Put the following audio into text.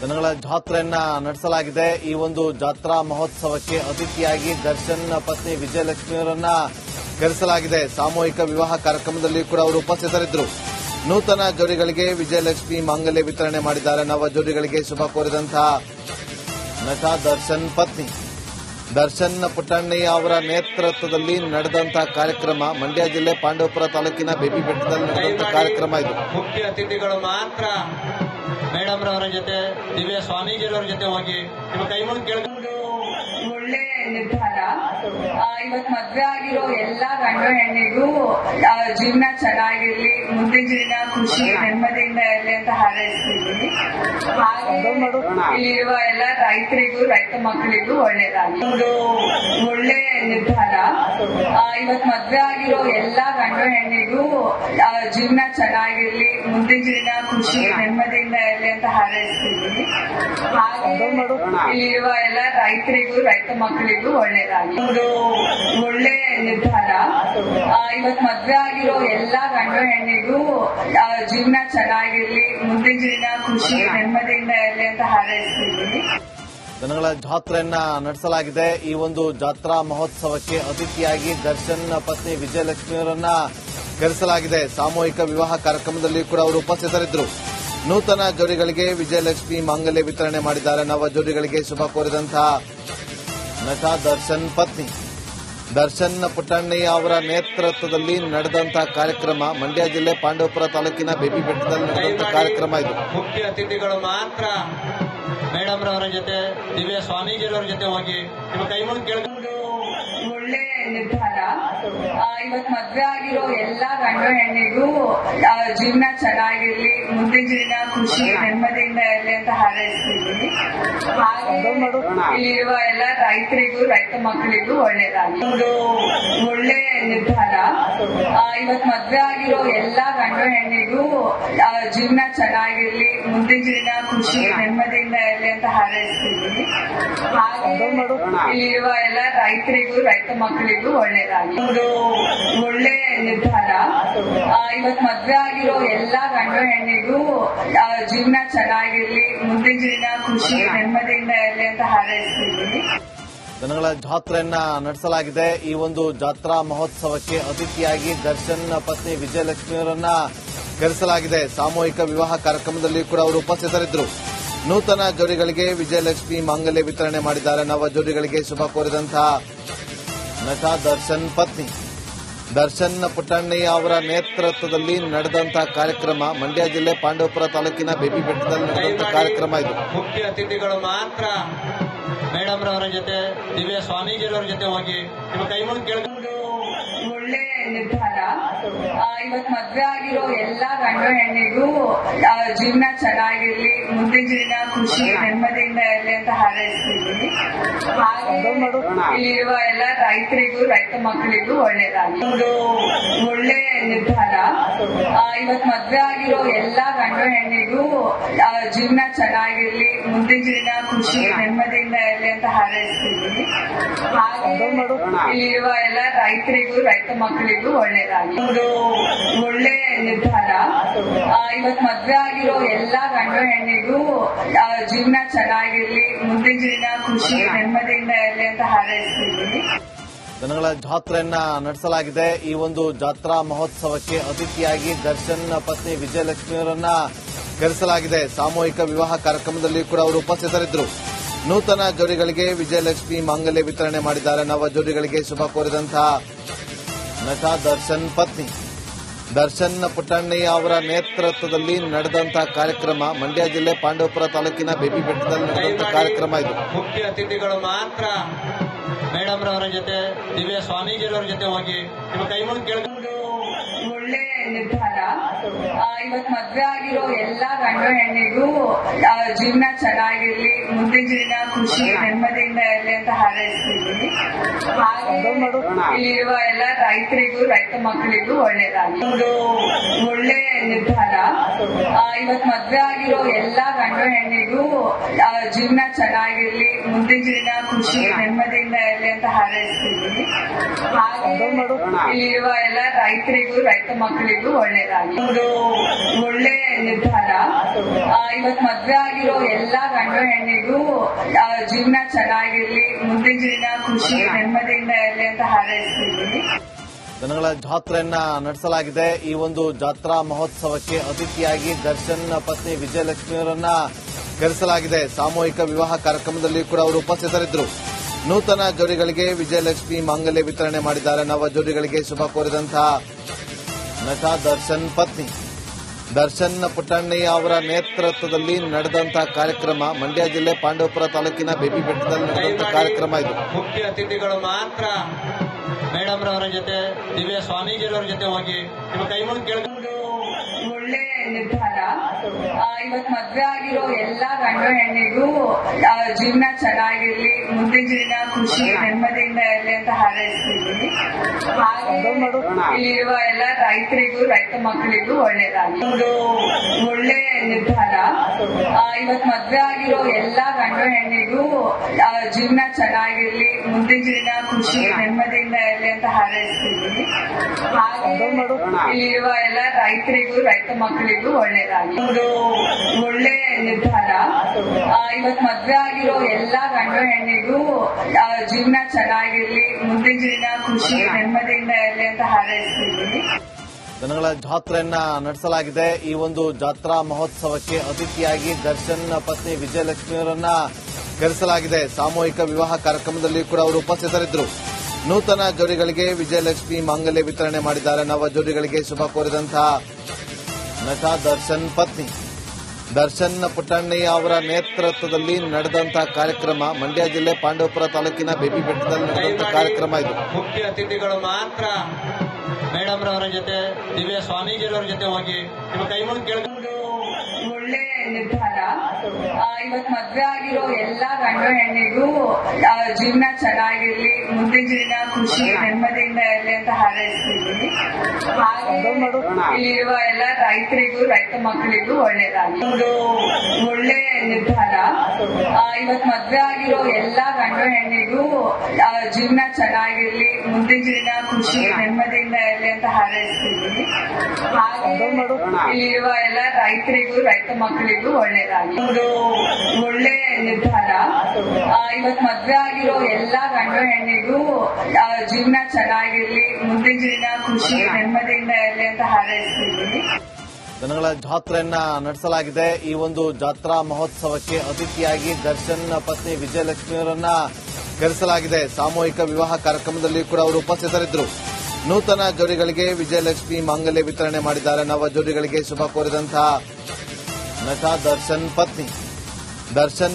ದನಗಳ ಜಾತ್ರೆಯನ್ನ ನಡೆಸಲಾಗಿದೆ. ಈ ಒಂದು ಜಾತ್ರಾ ಮಹೋತ್ಸವಕ್ಕೆ ಅತಿಥಿಯಾಗಿ ದರ್ಶನ್ ಪತ್ನಿ ವಿಜಯಲಕ್ಷ್ಮಿಯವರನ್ನ ಕರೆಸಲಾಗಿದೆ. ಸಾಮೂಹಿಕ ವಿವಾಹ ಕಾರ್ಯಕ್ರಮದಲ್ಲಿ ಕೂಡ ಅವರು ಉಪಸ್ಥಿತರಿದ್ದರು. ನೂತನ ಜೋಡಿಗಳಿಗೆ ವಿಜಯಲಕ್ಷ್ಮಿ ಮಾಂಗಲ್ಯ ವಿತರಣೆ ಮಾಡಿದ್ದಾರೆ. ನವ ಜೋಡಿಗಳಿಗೆ ಶುಭ ಕೋರಿದಂತಹ ನಟ ದರ್ಶನ್ ಪತ್ನಿ. ದರ್ಶನ್ ಪುಟ್ಟಣ್ಣಯ್ಯ ಅವರ ನೇತೃತ್ವದಲ್ಲಿ ನಡೆದಂತಹ ಕಾರ್ಯಕ್ರಮ ಮಂಡ್ಯ ಜಿಲ್ಲೆ ಪಾಂಡವಪುರ ತಾಲೂಕಿನ ಬೇಬಿ ಬೆಟ್ಟದಲ್ಲಿ ನಡೆದಂತಹ ಕಾರ್ಯಕ್ರಮ ಇದು. ಮುಖ್ಯ ಅತಿಥಿಗಳು ಮಾತ್ರ ಮೇಡಮ್ ರವರ ಜೊತೆ ದಿವ್ಯ ಸ್ವಾಮೀಜಿರವರ ಜೊತೆ ಹೋಗಿ ನಿಮ್ಮ ಕೈ ಮುಂದೆ ಕೇಳ್ಕೊಂಡು ಒಳ್ಳೆ ನಿರ್ಧಾರ. ಆ, ಇವತ್ ಮದ್ವೆ ಆಗಿರೋ ಎಲ್ಲಾ ಗಂಡು ಹೆಣ್ಣಿಗೂ ಜೀವನ ಚೆನ್ನಾಗಿರ್ಲಿ ಮುಂದಿನ ಜೀವನ ಖುಷಿ ನೆಮ್ಮದಿಯಿಂದ ಇರಲಿ ಅಂತ ಹಾರೈಸ್ತೀನಿ ಹಾಗೆ ಇಲ್ಲಿರುವ ಎಲ್ಲ ರೈತರಿಗೂ ರೈತ ಮಕ್ಕಳಿಗೂ ಒಳ್ಳೇದಾಗಿ ಒಂದು ಒಳ್ಳೆ ನಿರ್ಧಾರ. ಆ, ಇವತ್ ಮದ್ವೆ ಆಗಿರೋ ಎಲ್ಲಾ ಗಂಡು ಹೆಣ್ಣಿಗೂ ಜೀವನ ಚೆನ್ನಾಗಿರ್ಲಿ ಮುಂದಿನ ಜೀವನ ಖುಷಿ ನೆಮ್ಮದಿಯಿಂದ ಇರಲಿ ಅಂತ ಹಾರೈಸ್ತಿದ್ದೀನಿ ಹಾಗೆ ಇಲ್ಲಿರುವ ಎಲ್ಲ ರೈತರಿಗೂ ರೈತ ಮಕ್ಕಳಿಗೂ ಒಳ್ಳೇದಾಗಿ ಒಂದು ಒಳ್ಳೆ ನಿರ್ಧಾರ. ಆ, ಇವತ್ ಮದ್ವೆ ಆಗಿರೋ ಎಲ್ಲಾ ಗಂಡು ಹೆಣ್ಣಿಗೂ ಆ, ಜೀವನ ಚೆನ್ನಾಗಿರ್ಲಿ ಮುಂದಿನ ಜೀವನ ಖುಷಿ ನೆಮ್ಮದಿಯಿಂದ ಇರ್ಲಿ ಅಂತ ಹಾರೈಸ್ತಿದ್ದೀನಿ ದನಗಳ ಜಾತ್ರೆಯನ್ನ ನಡೆಸಲಾಗಿದೆ. ಈ ಒಂದು ಜಾತ್ರಾ ಮಹೋತ್ಸವಕ್ಕೆ ಅತಿಥಿಯಾಗಿ ದರ್ಶನ್ ಪತ್ನಿ ವಿಜಯಲಕ್ಷ್ಮಿಯವರನ್ನ ಕರೆಸಲಾಗಿದೆ. ಸಾಮೂಹಿಕ ವಿವಾಹ ಕಾರ್ಯಕ್ರಮದಲ್ಲಿ ಕೂಡ ಅವರು ಉಪಸ್ಥಿತರಿದ್ದರು. ನೂತನ ಜೋಡಿಗಳಿಗೆ ವಿಜಯಲಕ್ಷ್ಮಿ ಮಾಂಗಲ್ಯ ವಿತರಣೆ ಮಾಡಿದ್ದಾರೆ. ನವ ಜೋಡಿಗಳಿಗೆ ಶುಭ ಕೋರಿದಂತಹ ನಟ ದರ್ಶನ್ ಪತ್ನಿ. ದರ್ಶನ್ ಪುಟ್ಟಣ್ಣಯ್ಯ ಅವರ ನೇತೃತ್ವದಲ್ಲಿ ನಡೆದಂತಹ ಕಾರ್ಯಕ್ರಮ ಮಂಡ್ಯ ಜಿಲ್ಲೆ ಪಾಂಡವಪುರ ತಾಲೂಕಿನ ಬೇಬಿ ಬೆಟ್ಟದಲ್ಲಿ ನಡೆದಂತಹ ಕಾರ್ಯಕ್ರಮ ಇದು. ಮುಖ್ಯ ಅತಿಥಿಗಳು ಮಾತ್ರ ಮೇಡಮ್ ರವರ ಜೊತೆ ದಿವ್ಯ ಸ್ವಾಮೀಜಿರವರ ಜೊತೆ ಹೋಗಿ ನಿಮ್ಮ ಕೈ ಮುಂದೆ ಕೇಳ ಒಂದು ಒಳ್ಳೆ ನಿರ್ಧಾರ. ಆ, ಇವತ್ ಮದ್ವೆ ಆಗಿರೋ ಎಲ್ಲಾ ಗಂಡು ಹೆಣ್ಣಿಗೂ ಜೀವನ ಚೆನ್ನಾಗಿರ್ಲಿ ಮುಂದಿನ ಜೀವನ ಖುಷಿ ನೆಮ್ಮದಿಯಿಂದ ಇರಲಿ ಅಂತ ಹಾರೈಸ್ತೀನಿ ಹಾಗೆ ಇಲ್ಲಿರುವ ಎಲ್ಲ ರೈತರಿಗೂ ರೈತ ಮಕ್ಕಳಿಗೂ ಒಳ್ಳೇದಾಗಿ ಒಂದು ಒಳ್ಳೆ ನಿರ್ಧಾರ. ಇವತ್ ಮದ್ವೆ ಆಗಿರೋ ಎಲ್ಲಾ ಗಂಡು ಹೆಣ್ಣಿಗೂ ಜೀವನ ಚೆನ್ನಾಗಿರ್ಲಿ ಮುಂದಿನ ಜೀವನ ಖುಷಿ ನೆಮ್ಮದಿಯಿಂದ ಇರಲಿ ಅಂತ ಹಾರೈಸ್ತೀನಿ ಹಾಗೆ ಇಲ್ಲಿರುವ ಎಲ್ಲ ರೈತರಿಗೂ ರೈತ ಮಕ್ಕಳಿಗೂ ಒಳ್ಳೇದಾಗಿ. ಒಂದು ಒಳ್ಳೆ ನಿರ್ಧಾರ. ಇವತ್ ಮದ್ವೆ ಆಗಿರೋ ಎಲ್ಲಾ ಗಂಡು ಹೆಣ್ಣಿಗೂ ಜೀವನ ಚೆನ್ನಾಗಿರ್ಲಿ, ಮುಂದಿನ ಜೀವನ ಖುಷಿ, ನೆಮ್ಮದಿಯಿಂದ ಇರಲಿ ಅಂತ ಹಾರೈಸ್ತೀನಿ ದನಗಳ ಜಾತ್ರೆಯನ್ನ ನಡೆಸಲಾಗಿದೆ. ಈ ಒಂದು ಜಾತ್ರಾ ಮಹೋತ್ಸವಕ್ಕೆ ಅತಿಥಿಯಾಗಿ ದರ್ಶನ್ ಪತ್ನಿ ವಿಜಯಲಕ್ಷ್ಮಿಯವರನ್ನ ಕರೆಸಲಾಗಿದೆ. ಸಾಮೂಹಿಕ ವಿವಾಹ ಕಾರ್ಯಕ್ರಮದಲ್ಲಿ ಕೂಡ ಅವರು ಉಪಸ್ಥಿತರಿದ್ದರು. ನೂತನ ಜೋಡಿಗಳಿಗೆ ವಿಜಯಲಕ್ಷ್ಮಿ ಮಾಂಗಲ್ಯ ವಿತರಣೆ ಮಾಡಿದ್ದಾರೆ. ನವ ಜೋಡಿಗಳಿಗೆ ಶುಭ ಕೋರಿದಂತಹ ನಟ ದರ್ಶನ್ ಪತ್ನಿ. ದರ್ಶನ್ ಪುಟ್ಟಣ್ಣಯ್ಯ ಅವರ ನೇತೃತ್ವದಲ್ಲಿ ನಡೆದಂತಹ ಕಾರ್ಯಕ್ರಮ ಮಂಡ್ಯ ಜಿಲ್ಲೆ ಪಾಂಡವಪುರ ತಾಲೂಕಿನ ಬೇಬಿ ಬೆಟ್ಟದಲ್ಲಿ ನಡೆದಂತಹ ಕಾರ್ಯಕ್ರಮ ಇದು. ಮುಖ್ಯ ಅತಿಥಿಗಳು ಮಾತ್ರ ಮೇಡಮ್ ರವರ ಜೊತೆ ದಿವ್ಯ ಸ್ವಾಮೀಜಿರವರ ಜೊತೆ ಹೋಗಿ ನಿಮ್ಮ ಕೈ ಮುಂದೆ ಒಳ್ಳೆ ನಿರ್ಧಾರ. ಇವತ್ ಮದ್ವೆ ಆಗಿರೋ ಎಲ್ಲಾ ಗಂಡು ಹೆಣ್ಣಿಗೂ ಜೀವನ ಚೆನ್ನಾಗಿರ್ಲಿ, ಮುಂದಿನ ಜೀವನ ಖುಷಿ, ನೆಮ್ಮದಿಯಿಂದ ಇರಲಿ ಅಂತ ಹಾರೈಸ್ತೀನಿ ಹಾಗೆ ಇಲ್ಲಿರುವ ಎಲ್ಲ ರೈತರಿಗೂ, ರೈತ ಮಕ್ಕಳಿಗೂ ಒಳ್ಳೇದಾಗಿ ಒಳ್ಳೆ ನಿರ್ಧಾರ. ಇವತ್ ಮದ್ವೆ ಆಗಿರೋ ಎಲ್ಲಾ ಗಂಡು ಹೆಣ್ಣಿಗೂ ಜೀವನ ಚೆನ್ನಾಗಿರ್ಲಿ ಮುಂದಿನ ದಿನ ಖುಷಿ ನೆಮ್ಮದಿಯಿಂದ ಇರಲಿ ಅಂತ ಹಾರೈಸ್ತಿದ್ದೀನಿ ಹಾಗೆ ಇಲ್ಲಿರುವ ಎಲ್ಲ ರೈತರಿಗೂ ರೈತ ಮಕ್ಕಳಿಗೂ ಒಳ್ಳೇದಾಗಿ. ಒಂದು ಒಳ್ಳೆ ನಿರ್ಧಾರ. ಆ, ಇವತ್ ಮದ್ವೆ ಆಗಿರೋ ಎಲ್ಲಾ ಗಂಡು ಹೆಣ್ಣಿಗೂ ಜೀವನ ಚೆನ್ನಾಗಿರ್ಲಿ ಮುಂದಿನ ದಿನ ಖುಷಿ ನೆಮ್ಮದಿಯಿಂದ ಇರಲಿ ಅಂತ ಹಾರೈಸ್ತಿದ್ದೀನಿ ದನಗಳ ಜಾತ್ರೆಯನ್ನ ನಡೆಸಲಾಗಿದೆ. ಈ ಒಂದು ಜಾತ್ರಾ ಮಹೋತ್ಸವಕ್ಕೆ ಅತಿಥಿಯಾಗಿ ದರ್ಶನ್ ಪತ್ನಿ ವಿಜಯಲಕ್ಷ್ಮಿಯವರನ್ನ ಕರೆಸಲಾಗಿದೆ ಸಾಮೂಹಿಕ ವಿವಾಹ ಕಾರ್ಯಕ್ರಮದಲ್ಲಿ ಕೂಡ ಅವರು ಉಪಸ್ಥಿತರಿದ್ದರು. ನೂತನ ಜೋಡಿಗಳಿಗೆ ವಿಜಯಲಕ್ಷ್ಮಿ ಮಾಂಗಲ್ಯ ವಿತರಣೆ ಮಾಡಿದ್ದಾರೆ. ನವ ಜೋಡಿಗಳಿಗೆ ಶುಭ ಕೋರಿದಂತಹ ನಟ ದರ್ಶನ್ ಪತ್ನಿ. ದರ್ಶನ್ ಪುಟ್ಟಣ್ಣಯ್ಯ ಅವರ ನೇತೃತ್ವದಲ್ಲಿ ನಡೆದಂತಹ ಕಾರ್ಯಕ್ರಮ ಮಂಡ್ಯ ಜಿಲ್ಲೆ ಪಾಂಡವಪುರ ತಾಲೂಕಿನ ಬೇಬಿ ಬೆಟ್ಟದಲ್ಲಿ ನಡೆದಂತಹ ಕಾರ್ಯಕ್ರಮ ಇದು. ಮುಖ್ಯ ಅತಿಥಿಗಳು ಮಾತ್ರ ಮೇಡಮ್ ರವರ ಜೊತೆ ದಿವ್ಯ ಸ್ವಾಮೀಜಿರವರ ಜೊತೆ ಹೋಗಿ ನಿಮ್ಮ ಕೈ ಮುಂದೆ ಒಳ್ಳೆ ನಿರ್ಧಾರ. ಇವತ್ ಮದ್ವೆ ಆಗಿರೋ ಎಲ್ಲಾ ಗಂಡು ಹೆಣ್ಣಿಗೂ ಜೀವನ ಚೆನ್ನಾಗಿರ್ಲಿ, ಮುಂದಿನ ಜೀವನ ಖುಷಿ, ನೆಮ್ಮದಿಯಿಂದ ಇರಲಿ ಅಂತ ಹಾರೈಸ್ತೀನಿ ಹಾಗೆ ಇಲ್ಲಿರುವ ಎಲ್ಲ ರೈತರಿಗೂ, ರೈತ ಮಕ್ಕಳಿಗೂ ಒಳ್ಳೇದಾಗಿ ಒಳ್ಳೆ ನಿರ್ಧಾರ. ಇವತ್ ಮದ್ವೆ ಆಗಿರೋ ಎಲ್ಲಾ ಗಂಡು ಹೆಣ್ಣಿಗೂ ಜೀವನ ಚೆನ್ನಾಗಿರ್ಲಿ ಮುಂದಿನ ದಿನ ಖುಷಿ ನೆಮ್ಮದಿಯಿಂದ ಇರಲಿ ಅಂತ ಹಾರೈಸ್ತಿದ್ದೀನಿ ಹಾಗೆ ಇಲ್ಲಿರುವ ಎಲ್ಲ ರೈತರಿಗೂ ರೈತ ಮಕ್ಕಳಿಗೂ ಒಳ್ಳೇದಾಗಿ ಒಂದು ಒಳ್ಳೆ ನಿರ್ಧಾರ. ಆ, ಇವತ್ ಮದ್ವೆ ಆಗಿರೋ ಎಲ್ಲಾ ಗಂಡು ಹೆಣ್ಣಿಗೂ ಆ, ಜೀವನ ಚೆನ್ನಾಗಿರ್ಲಿ ಮುಂದಿನ ದಿನ ಖುಷಿ ನೆಮ್ಮದಿಯಿಂದ ಇರಲಿ ಅಂತ ಹಾರೈಸ್ತಿದ್ದೀನಿ ದನಗಳ ಜಾತ್ರೆಯನ್ನ ನಡೆಸಲಾಗಿದೆ. ಈ ಒಂದು ಜಾತ್ರಾ ಮಹೋತ್ಸವಕ್ಕೆ ಅತಿಥಿಯಾಗಿ ದರ್ಶನ್ ಪತ್ನಿ ವಿಜಯಲಕ್ಷ್ಮಿಯವರನ್ನ ಕರೆಸಲಾಗಿದೆ ಸಾಮೂಹಿಕ ವಿವಾಹ ಕಾರ್ಯಕ್ರಮದಲ್ಲಿ ಕೂಡ ಅವರು ಉಪಸ್ಥಿತರಿದ್ದರು. ನೂತನ ಜೋಡಿಗಳಿಗೆ ವಿಜಯಲಕ್ಷ್ಮಿ ಮಾಂಗಲ್ಯ ವಿತರಣೆ ಮಾಡಿದ್ದಾರೆ. ನವ ಜೋಡಿಗಳಿಗೆ ಶುಭ ಕೋರಿದಂತಹ ನಟ ದರ್ಶನ್ ಪತ್ನಿ. ದರ್ಶನ್ ಪುಟ್ಟಣ್ಣಯ್ಯ ಅವರ ನೇತೃತ್ವದಲ್ಲಿ ನಡೆದಂತಹ ಕಾರ್ಯಕ್ರಮ ಮಂಡ್ಯ ಜಿಲ್ಲೆ ಪಾಂಡವಪುರ ತಾಲೂಕಿನ ಬೇಬಿ ಬೆಟ್ಟದಲ್ಲಿ ನಡೆದಂತಹ ಕಾರ್ಯಕ್ರಮ ಇದು. ಮುಖ್ಯ ಅತಿಥಿಗಳು ಮಾತ್ರ ಮೇಡಮ್ ರವರ ಜೊತೆ ದಿವ್ಯ ಸ್ವಾಮೀಜಿರವರ ಜೊತೆ ಹೋಗಿ ನಿಮ್ಮ ಕೈ ಮುಂದೆ ಒಳ್ಳೆ ನಿರ್ಧಾರ. ಇವತ್ ಮದ್ವೆ ಆಗಿರೋ ಎಲ್ಲಾ ಗಂಡು ಹೆಣ್ಣಿಗೂ ಜೀವನ ಚೆನ್ನಾಗಿರ್ಲಿ, ಮುಂದಿನ ಜೀವನ ಖುಷಿ, ನೆಮ್ಮದಿಯಿಂದ ಇರಲಿ ಅಂತ ಹಾರೈಸ್ತೀನಿ ಹಾಗೆ ಇಲ್ಲಿರುವ ಎಲ್ಲ ರೈತರಿಗೂ, ರೈತ ಮಕ್ಕಳಿಗೂ ಒಳ್ಳೇದಾಗಿ ಒಳ್ಳೆ ನಿರ್ಧಾರ. ಇವತ್ ಮದ್ವೆ ಆಗಿರೋ ಎಲ್ಲಾ ಗಂಡು ಹೆಣ್ಣಿಗೂ ಜೀವನ ಚೆನ್ನಾಗಿರ್ಲಿ, ಮುಂದಿನ ಜೀವನ ಖುಷಿ, ನೆಮ್ಮದಿಯಿಂದ ಇರಲಿ ಅಂತ ಹಾರೈಸ್ತೀನಿ ಹಾಗೆ ಇಲ್ಲಿರುವ ಎಲ್ಲ ರೈತರಿಗೂ, ರೈತ ಮಕ್ಕಳಿಗೂ ಒಳ್ಳೇದಾಗಿ. ಒಂದು ಒಳ್ಳೆ ನಿರ್ಧಾರ. ಇವತ್ ಮದ್ವೆ ಆಗಿರೋ ಎಲ್ಲಾ ಗಂಡು ಹೆಣ್ಣಿಗೂ ಜೀವನ ಚೆನ್ನಾಗಿರ್ಲಿ, ಮುಂದಿನ ಜೀವನ ಖುಷಿ, ನೆಮ್ಮದಿಯಿಂದ ಇರಲಿ ಅಂತ ಹಾರೈಸ್ತಿದ್ದೀನಿ ದನಗಳ ಜಾತ್ರೆಯನ್ನ ನಡೆಸಲಾಗಿದೆ. ಈ ಒಂದು ಜಾತ್ರಾ ಮಹೋತ್ಸವಕ್ಕೆ ಅತಿಥಿಯಾಗಿ ದರ್ಶನ್ ಪತ್ನಿ ವಿಜಯಲಕ್ಷ್ಮಿಯವರನ್ನ ಕರೆಸಲಾಗಿದೆ. ಸಾಮೂಹಿಕ ವಿವಾಹ ಕಾರ್ಯಕ್ರಮದಲ್ಲಿ ಕೂಡ ಅವರು ಉಪಸ್ಥಿತರಿದ್ದರು. ನೂತನ ಜೋಡಿಗಳಿಗೆ ವಿಜಯಲಕ್ಷ್ಮಿ ಮಾಂಗಲ್ಯ ವಿತರಣೆ ಮಾಡಿದ್ದಾರೆ. ನವ ಜೋಡಿಗಳಿಗೆ ಶುಭ ಕೋರಿದಂತಹ ನಟ ದರ್ಶನ್ ಪತ್ನಿ. ದರ್ಶನ್ ಪುಟ್ಟಣ್ಣಯ್ಯ ಅವರ ನೇತೃತ್ವದಲ್ಲಿ ನಡೆದಂತಹ ಕಾರ್ಯಕ್ರಮ ಮಂಡ್ಯ ಜಿಲ್ಲೆ ಪಾಂಡವಪುರ ತಾಲೂಕಿನ ಬೇಬಿ ಬೆಟ್ಟದಲ್ಲಿ ನಡೆದಂತಹ ಕಾರ್ಯಕ್ರಮ ಇದು. ಮುಖ್ಯ ಅತಿಥಿಗಳು ಮಾತ್ರ ಮೇಡಮ್ ರವರ ಜೊತೆ ದಿವ್ಯ ಸ್ವಾಮೀಜಿರವರ ಜೊತೆ ಹೋಗಿ ನಿಮ್ಮ ಕೈ ಮುಂದೆ ಒಳ್ಳೆ ನಿರ್ಧಾರ. ಆ, ಇವತ್ ಮದ್ವೆ ಆಗಿರೋ ಎಲ್ಲಾ ಗಂಡು ಹೆಣ್ಣಿಗೂ ಜೀವನ ಚೆನ್ನಾಗಿರ್ಲಿ ಮುಂದಿನ ಜೀವನ ಖುಷಿ ನೆಮ್ಮದಿಯಿಂದ ಇರಲಿ ಅಂತ ಹಾರೈಸ್ತೀನಿ ಹಾಗೆ ಇಲ್ಲಿರುವ ಎಲ್ಲ ರೈತರಿಗೂ ರೈತ ಮಕ್ಕಳಿಗೂ ಒಳ್ಳೇದಾಗಿ ಒಂದು ಒಳ್ಳೆ ನಿರ್ಧಾರ. ಇವತ್ ಮದ್ವೆ ಆಗಿರೋ ಎಲ್ಲಾ ಗಂಡು ಹೆಣ್ಣಿಗೂ ಜೀವನ ಚೆನ್ನಾಗಿರ್ಲಿ ಮುಂದಿನ ಜೀವನ ಖುಷಿ ನೆಮ್ಮದಿಯಿಂದ ಇರಲಿ ಅಂತ ಹಾರೈಸ್ತೀವಿ ಹಾಗೆ ಇಲ್ಲಿರುವ ಎಲ್ಲ ರೈತರಿಗೂ ರೈತ ಮಕ್ಕಳಿಗೂ ಒಳ್ಳೇದಾಗಿ ಒಂದು ಒಳ್ಳೆ ನಿರ್ಧಾರ. ಇವತ್ ಮದ್ವೆ ಆಗಿರೋ ಎಲ್ಲಾ ಗಂಡು ಹೆಣ್ಣಿಗೂ ಜೀವನ ಚೆನ್ನಾಗಿರ್ಲಿ ಮುಂದಿನ ಜೀವನ ಖುಷಿ ನೆಮ್ಮದಿಯಿಂದ ಇರಲಿ ಅಂತ ಹಾರೈಸ್ತೀನಿ. ದನಗಳ ಜಾತ್ರೆಯನ್ನ ನಡೆಸಲಾಗಿದೆ. ಈ ಒಂದು ಜಾತ್ರಾ ಮಹೋತ್ಸವಕ್ಕೆ ಅತಿಥಿಯಾಗಿ ದರ್ಶನ್ ಪತ್ನಿ ವಿಜಯಲಕ್ಷ್ಮಿಯವರನ್ನ ಕರೆಸಲಾಗಿದೆ. ಸಾಮೂಹಿಕ ವಿವಾಹ ಕಾರ್ಯಕ್ರಮದಲ್ಲಿ ಕೂಡ ಅವರು ಉಪಸ್ಥಿತರಿದ್ದರು. ನೂತನ ಜೋಡಿಗಳಿಗೆ ವಿಜಯಲಕ್ಷ್ಮಿ ಮಾಂಗಲ್ಯ ವಿತರಣೆ ಮಾಡಿದ್ದಾರೆ. ನವ ಜೋಡಿಗಳಿಗೆ ಶುಭ ಕೋರಿದಂತಹ ನಟ ದರ್ಶನ್ ಪತ್ನಿ. ದರ್ಶನ್